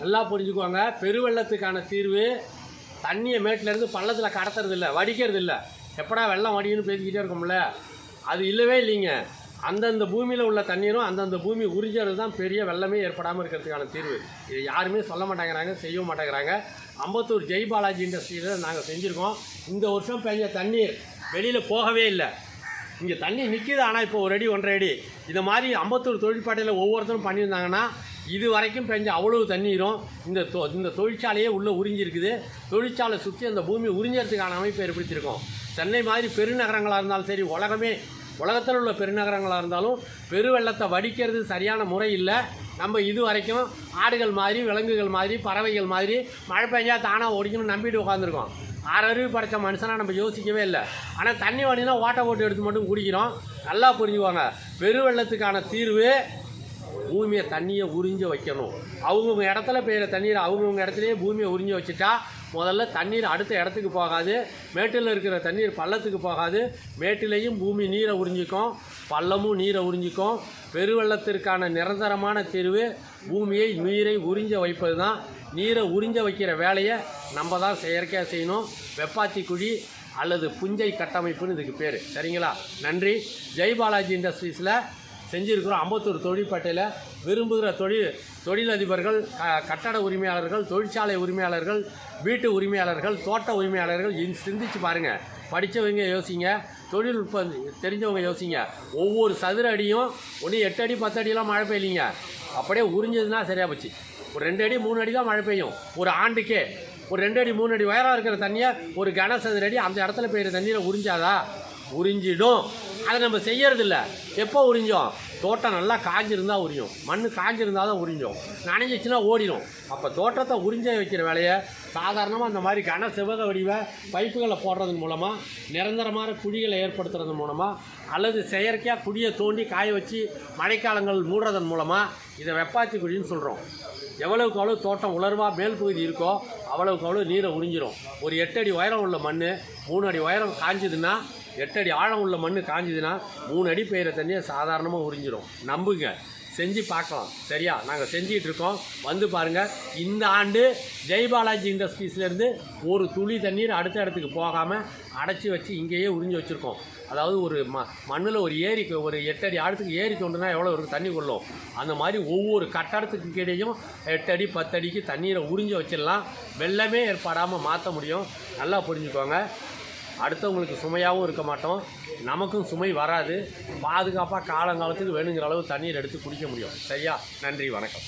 நல்லா புரிஞ்சுக்குவாங்க. பெருவெள்ளத்துக்கான தீர்வு. தண்ணியை மேட்டிலேருந்து பள்ளத்தில் கடத்துறது இல்லை வடிக்கிறது இல்லை எப்படா வெள்ளம் வடிக்கணும்னு பேசிக்கிட்டே இருக்கோம்ல. அது இல்லவே இல்லைங்க. அந்தந்த பூமியில் உள்ள தண்ணீரும் அந்தந்த பூமி உறிஞ்சது தான் பெரிய வெள்ளமே ஏற்படாமல் இருக்கிறதுக்கான தீர்வு. இது யாருமே சொல்ல மாட்டேங்கிறாங்க செய்யவும் மாட்டேங்கிறாங்க. அம்பத்தூர் ஜெய் பாலாஜி இண்டஸ்ட்ரியில் நாங்கள் செஞ்சுருக்கோம். இந்த வருஷம் பெஞ்ச தண்ணீர் வெளியில் போகவே இல்லை. இங்கே தண்ணி நிற்கிது ஆனால் இப்போ ஒரு அடி ஒன்றரை அடி. இதை மாதிரி அம்பத்தூர் தொழிற்பாட்டையில் ஒவ்வொருத்தரும் பண்ணியிருந்தாங்கன்னா இது வரைக்கும் பெஞ்ச அவ்வளவு தண்ணீரும் இந்த தொ இந்த தொழிற்சாலையே உள்ளே உறிஞ்சிருக்குது. தொழிற்சாலை சுற்றி அந்த பூமி உறிஞ்சறதுக்கான அமைப்பு ஏற்படுத்தியிருக்கோம். சென்னை மாதிரி பெருநகரங்களாக இருந்தாலும் சரி உலகமே உலகத்தில் உள்ள பெருநகரங்களாக இருந்தாலும் பெருவெள்ளத்தை வடிக்கிறது சரியான முறை இல்லை. நம்ம இது வரைக்கும் ஆடுகள் மாதிரி விலங்குகள் மாதிரி பறவைகள் மாதிரி மழை பெஞ்சா தானாக ஓடிக்கணும்னு நம்பிட்டு உட்காந்துருக்கோம் ஆறறிவு படைத்த மனுஷனாக நம்ம யோசிக்கவே இல்லை. ஆனால் தண்ணி வண்டினா ஓட்ட ஓட்டு எடுத்து மட்டும் குடிக்கிறோம். நல்லா புரிஞ்சுக்குவாங்க பெருவெள்ளத்துக்கான தீர்வு பூமியை தண்ணியை உறிஞ்ச வைக்கணும். அவங்கவுங்க இடத்துல பெய்கிற தண்ணீரை அவங்கவுங்க இடத்துலையே பூமியை உறிஞ்ச வச்சுட்டா முதல்ல தண்ணீர் அடுத்த இடத்துக்கு போகாது. மேட்டில் இருக்கிற தண்ணீர் பள்ளத்துக்கு போகாது. மேட்டிலையும் பூமி நீரை உறிஞ்சிக்கும். பள்ளமும் நீரை உறிஞ்சிக்கும். பெருவெள்ளத்திற்கான நிரந்தரமான தீர்வு பூமியை நீரை உறிஞ்ச வைப்பது தான் நீரை உறிஞ்ச வைக்கிற வேலையை நம்ம தான் செயற்கையாக செய்யணும். வெப்பாத்தி குழி அல்லது புஞ்சை கட்டமைப்புன்னு இதுக்கு பேர். சரிங்களா? நன்றி. ஜெய் பாலாஜி இண்டஸ்ட்ரீஸில் செஞ்சுருக்கிறோம் அம்பத்தூர் தொழிற்பேட்டையில் விரும்புகிற தொழில் தொழிலதிபர்கள் க- கட்டட உரிமையாளர்கள் தொழிற்சாலை உரிமையாளர்கள் வீட்டு உரிமையாளர்கள் தோட்ட உரிமையாளர்கள் இன் சிந்திச்சு பாருங்கள் படித்தவங்க யோசிங்க தொழில்நுட்பம் தெரிஞ்சவங்க யோசிங்க. ஒவ்வொரு சதுர அடியும் ஒன்று எட்டு அடி பத்து அடியெலாம் மழை பெய்யலிங்க. அப்படியே உறிஞ்சதுன்னா சரியாக போச்சு. ஒரு ரெண்டு அடி மூணு அடி தான் மழை பெய்யும். ஒரு ஆண்டுக்கே. ஒரு ரெண்டு அடி மூணு அடி உயரம் இருக்கிற தண்ணியை ஒரு கனசதுர அடி அந்த இடத்துல பெய்கிற தண்ணியில் உறிஞ்சாதா? உறிஞ்சிடும். அதை நம்ம செய்யறதில்ல. எப்போ உறிஞ்சோம்? தோட்டம் நல்லா காஞ்சிருந்தால் உரியும் மண் காஞ்சிருந்தால் தான் உறிஞ்சோம். நனைஞ்சிச்சுன்னா ஓடிடும் அப்போ தோட்டத்தை உறிஞ்ச வைக்கிற வேலையை சாதாரணமாக அந்த மாதிரி கன செவ்வக வடிவ பைப்புகளை போடுறதன் மூலமாக நிரந்தரமான குழிகளை ஏற்படுத்துறது மூலமாக அல்லது செயற்கையாக குழியை தோண்டி காய வச்சு மழைக்காலங்கள் மூடுறதன் மூலமாக இதை வெப்பாத்தி குழின்னு சொல்கிறோம் எவ்வளவுக்கு அவ்வளோ தோட்டம் உலர்வாக மேல் பகுதி இருக்கோ அவ்வளவுக்கு அவ்வளோ நீரை உறிஞ்சிரும். ஒரு எட்டு அடி உயரம் உள்ள மண் மூணு அடி உயரம் காஞ்சதுன்னா எட்டு அடி ஆழம் உள்ள மண் காஞ்சிதுன்னா மூணு அடி பெய்கிற தண்ணியை சாதாரணமாக உறிஞ்சிடும் நம்புங்க. செஞ்சு பார்க்கலாம். சரியா? நாங்கள் செஞ்சிட்டு இருக்கோம். வந்து பாருங்கள் இந்த ஆண்டு ஜெய்பாலாஜி இண்டஸ்ட்ரீஸ்லேருந்து ஒரு துளி தண்ணீர் அடுத்த இடத்துக்கு போகாமல் அடைச்சி வச்சு இங்கேயே உறிஞ்சி வச்சுருக்கோம். அதாவது ஒரு ம மண்ணில் ஒரு ஏரி ஒரு எட்டடி ஆழத்துக்கு ஏரி தோண்டுனா எவ்வளோ ஒரு தண்ணி கொள்ளும்? அந்த மாதிரி ஒவ்வொரு கட்டடத்துக்கு கிடையும் எட்டடி பத்தடிக்கு பத்து அடிக்கு தண்ணீரை உறிஞ்சி வச்சிடலாம். வெள்ளமே ஏற்படாமல் மாற்ற முடியும். நல்லா புரிஞ்சுக்கோங்க. அடுத்தவங்களுக்கு சுமையாகவும் இருக்க மாட்டோம். நமக்கும் சுமை வராது. பாதுகாப்பாக காலங்காலத்துக்கு வேணுங்கிற அளவு தண்ணீர் எடுத்து குடிக்க முடியும். சரியா? நன்றி வணக்கம்.